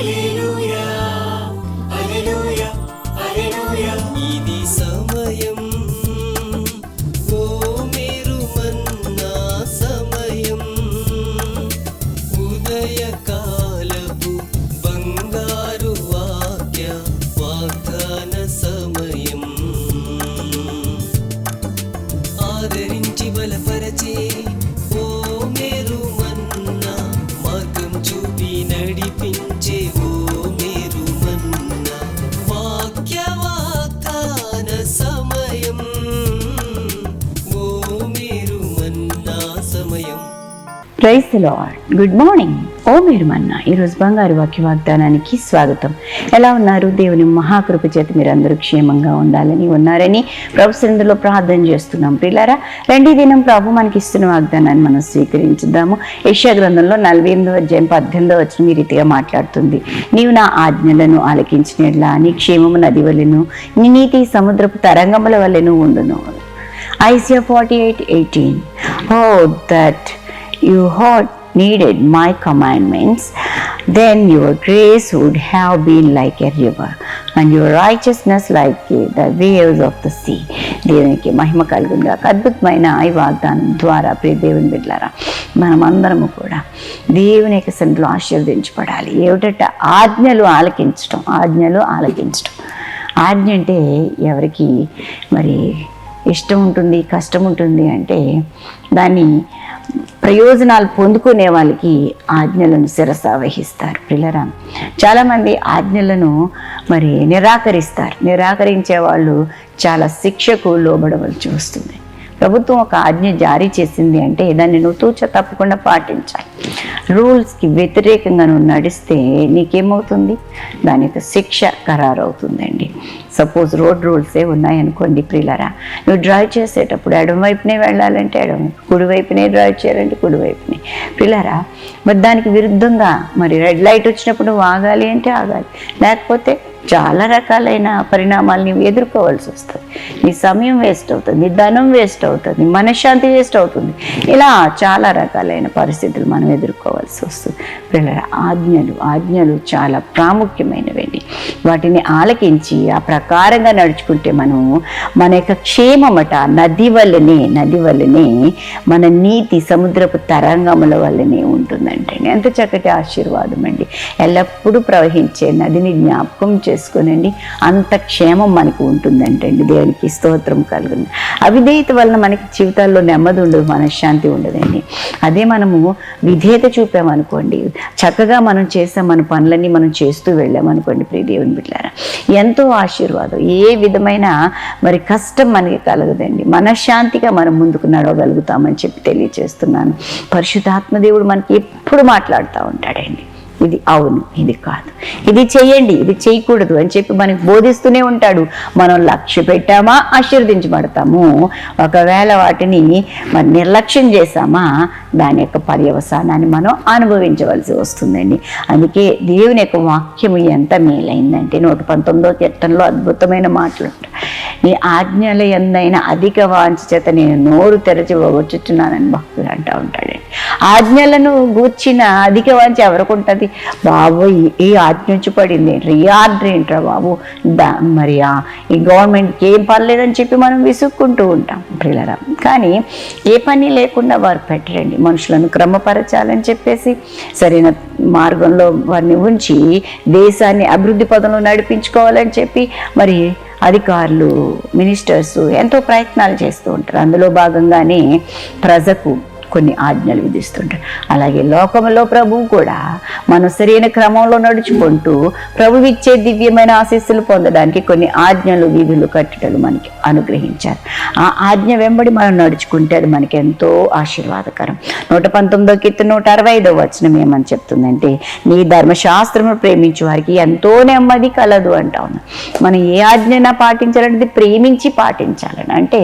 ఇది praise Lord good morning ఓ మీరు మన్నా ఈరోజు బంగారు వాక్య వాగ్దానానికి స్వాగతం. ఎలా ఉన్నారు? దేవుని మహాకృప చేత మీరందరూ క్షేమంగా ఉండాలని ఉన్నారని ప్రభు సందులో ప్రార్థన చేస్తున్నాం. పిల్లారా రెండీ దినం ప్రభు మనకి ఇస్తున్న వాగ్దానాన్ని మనం స్వీకరించుద్దాము యశా గ్రంథంలో నలభై ఎనిమిదో అధ్యాయం పద్దెనిమిదో వచ్చిన ఈ రీతిగా మాట్లాడుతుంది. నీవు నా ఆజ్ఞలను ఆలకించినట్లా నీ క్షేమము నది వలెను నీ నీతి సముద్రపు తరంగముల వలెను ఉండును. Isaiah forty eight eighteen. Oh, oh that you had needed my commandments, then your grace would have been like a river, and your righteousness like the waves of the sea. దేవునికి మహిమ కలుగుగా అద్భుతమైన ఈ వాగ్దానం ద్వారా ప్రియ దేవుని బిడ్డారా మనమందరము కూడా దేవుని యొక్క సన్నిధిలో ఆశీర్వదించబడాలి ఏమిటంటే ఆజ్ఞలు ఆలకించటం ఆజ్ఞలు ఆలకించటం ఆజ్ఞ అంటే ఎవరికి మరి ఇష్టం ఉంటుంది కష్టం ఉంటుంది అంటే దాన్ని ప్రయోజనాలు పొందుకునే వాళ్ళకి ఆజ్ఞలను శిరస వహిస్తారు పిల్లరా చాలామంది ఆజ్ఞలను మరి నిరాకరిస్తారు. నిరాకరించే వాళ్ళు చాలా శిక్షకు లోబడవలసి వస్తుంది. ప్రభుత్వం ఒక ఆజ్ఞ జారీ చేసింది అంటే దాన్ని నువ్వు తూచ తప్పకుండా పాటించాలి. రూల్స్కి వ్యతిరేకంగా నువ్వు నడిస్తే నీకేమవుతుంది? దాని యొక్క శిక్ష ఖరారు అవుతుందండి సపోజ్ రోడ్ రూల్సే ఉన్నాయనుకోండి ప్రియులరా నువ్వు డ్రైవ్ చేసేటప్పుడు ఎడమ వైపునే వెళ్ళాలంటే ఎడమ కుడి వైపునే డ్రైవ్ చేయాలంటే కుడి వైపునే. ప్రియులరా మరి దానికి విరుద్ధంగా మరి రెడ్ లైట్ వచ్చినప్పుడు నువ్వు ఆగాలి అంటే ఆగాలి. లేకపోతే చాలా రకాలైన పరిణామాలని ఎదుర్కోవాల్సి వస్తుంది. నీ సమయం వేస్ట్ అవుతుంది నీ ధనం వేస్ట్ అవుతుంది మనశ్శాంతి వేస్ట్ అవుతుంది. ఇలా చాలా రకాలైన పరిస్థితులు మనం ఎదుర్కోవాల్సి వస్తుంది. పిల్లల ఆజ్ఞలు ఆజ్ఞలు చాలా ప్రాముఖ్యమైనవండి వాటిని ఆలకించి ఆ ప్రకారంగా నడుచుకుంటే మనం మన యొక్క క్షేమమట నది వల్లనే నది వల్లనే మన నీతి సముద్రపు తరంగముల వల్లనే ఉంటుందంటే ఎంత చక్కటి ఆశీర్వాదం అండి ఎల్లప్పుడూ ప్రవహించే నదిని జ్ఞాపకం చేసుకోనండి. అంత క్షేమం మనకు ఉంటుందంటండి. దేవునికి స్తోత్రం కలుగుంది అవిధేయత వలన మనకి జీవితాల్లో నెమ్మది ఉండదు మనశ్శాంతి ఉండదండి. అదే మనము విధేయత చూపామనుకోండి చక్కగా మనం చేసాం మన పనులన్నీ మనం చేస్తూ వెళ్ళామనుకోండి ప్రియ దేవుని బిడ్డారా. ఎంతో ఆశీర్వాదం. ఏ విధమైన మరి కష్టం మనకి కలగదండి. మనశ్శాంతిగా మనం ముందుకు నడవగలుగుతామని చెప్పి తెలియచేస్తున్నాను పరిశుద్ధాత్మదేవుడు మనకి ఎప్పుడు మాట్లాడుతూ ఉంటాడండి. ఇది అవును ఇది కాదు. ఇది చేయండి ఇది చేయకూడదు అని చెప్పి మనకి బోధిస్తూనే ఉంటాడు. మనం లక్ష్య పెట్టామా ఆశీర్వదించబడతాము. ఒకవేళ వాటిని మరి నిర్లక్ష్యం చేశామా దాని యొక్క పర్యవసానాన్ని మనం అనుభవించవలసి వస్తుందండి. అందుకే దేవుని యొక్క వాక్యము ఎంత మేలైందంటే నూట పంతొమ్మిదో కీర్తనలో అద్భుతమైన మాటలు ఉంటాయి. నీ ఆజ్ఞల ఎందైనా అధిక వాంఛ చేత నేను నోరు తెరచి వచ్చుచున్నానని భక్తుడు అంటూ ఉంటాడండి. ఆజ్ఞలను గూర్చిన అధిక వాంఛ ఎవరికి ఉంటుంది? బాబు ఈ- ఈ ఆజ్ఞ వచ్చి పడింది. రియార్డర్ ఏంట్రా బాబు? దా మరి ఈ గవర్నమెంట్కి ఏం పర్లేదని చెప్పి మనం విసుక్కుంటూ ఉంటాం పిల్లరా కానీ ఏ పని లేకుండా వారు పెట్టరండి. మనుషులను క్రమపరచాలని చెప్పేసి సరైన మార్గంలో వారిని ఉంచి దేశాన్ని అభివృద్ధి పదంలో నడిపించుకోవాలని చెప్పి మరి అధికారులు మినిస్టర్స్ ఎంతో ప్రయత్నాలు చేస్తూ ఉంటారు. అందులో భాగంగానే ప్రజకు కొన్ని ఆజ్ఞలు విధిస్తుంటాడు అలాగే లోకంలో ప్రభువు కూడా మనం సరైన క్రమంలో నడుచుకుంటూ ప్రభు ఇచ్చే దివ్యమైన ఆశీస్సులు పొందడానికి కొన్ని ఆజ్ఞలు విధులు కట్టడలు మనకి అనుగ్రహించారు. ఆ ఆజ్ఞ వెంబడి మనం నడుచుకుంటే అది మనకి ఎంతో ఆశీర్వాదకరం. నూట పంతొమ్మిదో కీర్తన నూట అరవై ఐదో వచనం ఏమని చెప్తుందంటే నీ ధర్మశాస్త్రము ప్రేమించే వారికి ఎంతో నెమ్మది కలదు అంటా ఉన్నాం మనం ఏ ఆజ్ఞనా పాటించాలంటే ప్రేమించి పాటించాలని. అంటే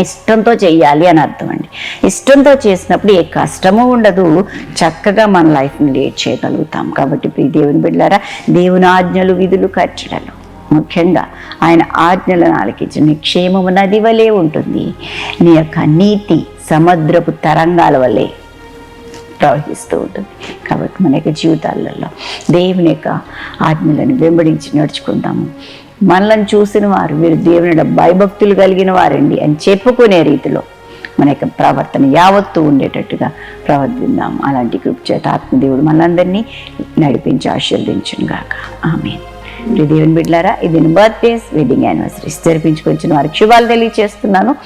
ఇష్టంతో చేయాలి అని అర్థం అండి. ఇష్టంతో చేసినప్పుడు ఏ కష్టము ఉండదు. చక్కగా మన లైఫ్ని లీడ్ చేయగలుగుతాం. కాబట్టి దేవుని బిడ్డారా దేవుని ఆజ్ఞలు విధులు కట్టడలు. ముఖ్యంగా ఆయన ఆజ్ఞలను ఆలకించి నీ క్షేమము నది వలె ఉంటుంది. నీ యొక్క నీతి సముద్రపు తరంగాల వలె ప్రవహిస్తూ ఉంటుంది. కాబట్టి మన యొక్క జీవితాలలో దేవుని యొక్క ఆజ్ఞలను వెంబడించి నడుచుకుందాము. మనలను చూసిన వారు వీరు దేవుని భయభక్తులు కలిగిన వారండి అని చెప్పుకునే రీతిలో మన యొక్క ప్రవర్తన యావత్తు ఉండేటట్టుగా ప్రవర్తిద్దాం. అలాంటి కృప్ చేత ఆత్మదేవుడు మనందరినీ నడిపించి ఆశీర్వదించును గాక ఆమె దేవుని బిడ్లారా ఇది బర్త్డేస్ వెడ్డింగ్ యానివర్సరీస్ జరిపించుకొచ్చిన వారికి శుభాలు తెలియజేస్తున్నాను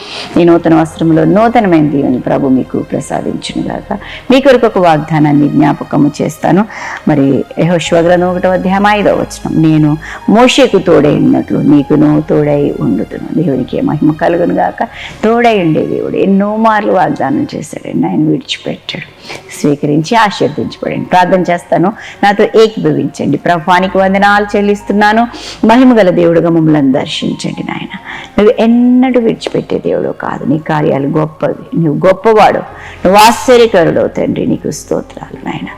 ఈ నూతన వస్త్రంలో నూతనమైన దీవెని ప్రభు మీకు ప్రసాదించిన గాక మీ కొరకు ఒక వాగ్దానాన్ని జ్ఞాపకము చేస్తాను. మరి యహోశ్వగ్రను ఒకటో అధ్యాయం ఐదో వచ్చిన నేను మోషకు తోడై ఉన్నట్లు నీకును తోడై ఉండుతును. దేవునికి మహిమ కలుగును గాక తోడై ఉండే దేవుడు ఎన్నో మార్లు వాగ్దానం చేశాడండి. ఆయన విడిచిపెట్టాడు. స్వీకరించి ఆశీర్వదించబడండి. ప్రార్థన చేస్తాను. నాతో ఏకీభవించండి. ప్రభానికి వందనాలు ప్రార్థిస్తున్నాను. మహిమగల దేవుడుగా మమ్మల్ని దర్శించండి నాయన. నువ్వు ఎన్నడూ విడిచిపెట్టే దేవుడు కాదు. నీ కార్యాలు గొప్పవి. నువ్వు గొప్పవాడు. నువ్వు ఆశ్చర్యకరుడవు తండ్రి. నీకు స్తోత్రాలు నాయన.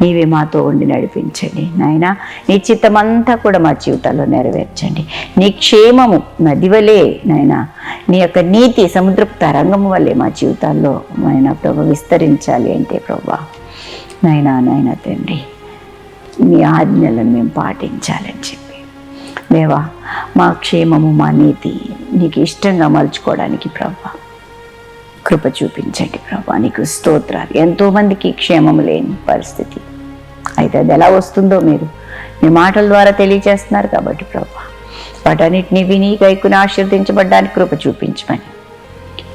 నీవే మాతో ఉండి నడిపించండి నాయన. నీ చిత్తమంతా కూడా మా జీవితాల్లో నెరవేర్చండి. నీ క్షేమము నదివలే నాయన. నీ యొక్క నీతి సముద్రపు తరంగం వల్లే మా జీవితాల్లో నాయన ప్రభు విస్తరించాలి అంటే ప్రభా. నాయనా నాయన తండ్రి. మీ ఆజ్ఞలను మేము పాటించాలని చెప్పి. దేవా మా క్షేమము మా నీతి నీకు ఇష్టంగా మలుచుకోవడానికి ప్రభా. కృప చూపించండి ప్రభా నీకు స్తోత్రాలు. ఎంతోమందికి క్షేమం లేని పరిస్థితి. అయితే అది ఎలా వస్తుందో మీరు మీ మాటల ద్వారా తెలియజేస్తున్నారు కాబట్టి ప్రభా. వాటన్నిటిని విని గైకుని ఆశీర్వదించబడ్డానికి కృప చూపించమని.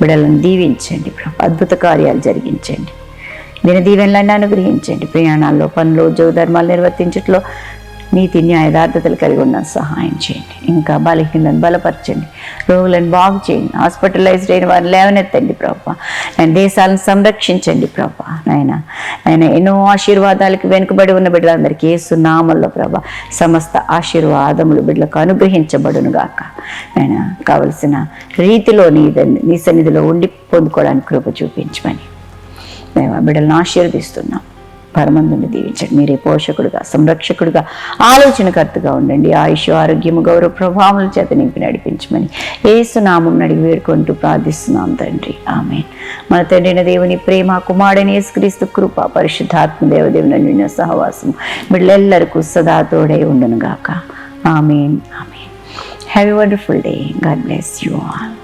బిడలను దీవించండి ప్రభా అద్భుత కార్యాలు జరిగించండి. దీని దీవెనలన్నీ అనుగ్రహించండి. ప్రయాణాల్లో పనులు ఉద్యోగ ధర్మాలు నిర్వర్తించట్లో నీతి న్యాయదార్థతలు కలిగి ఉన్న సహాయం చేయండి. ఇంకా బలహీనలను బలపరచండి. రోగులను బాగు చేయండి. హాస్పిటలైజ్డ్ అయిన వారిని లేవనెత్తండి ప్రభా. నేను దేశాలను సంరక్షించండి ప్రభా. నాయన ఆయన ఎన్నో ఆశీర్వాదాలకు వెనుకబడి ఉన్న బిడ్డలందరికీ ఏసు నామల్లో ప్రభా సమస్త ఆశీర్వాదములు బిడ్డలకు అనుగ్రహించబడును గాక. ఆయన కావలసిన రీతిలో నీ నీ సన్నిధిలో ఉండి పొందుకోవడానికి కృప చూపించమని మేము ఆ బిడ్డలను ఆశీర్వదిస్తున్నాం. పరమందుని దీవించండి. మీరే పోషకుడుగా సంరక్షకుడుగా ఆలోచనకర్తగా ఉండండి. ఆయుష్ ఆరోగ్యము గౌరవ ప్రభావం చేత నింపి నడిపించమని ఏసునామం నడిగి వేడుకుంటూ ప్రార్థిస్తున్నాం తండ్రి. ఆమె మన తండ్రిన దేవుని ప్రేమ కుమారుడని యేసుక్రీస్తు కృప పరిశుద్ధాత్మ దేవదేవుని నిన్న సహవాసం బిడ్డలెల్లరికూ సదా తోడై ఉండును గాక amen. Amen. Have a wonderful day God bless you all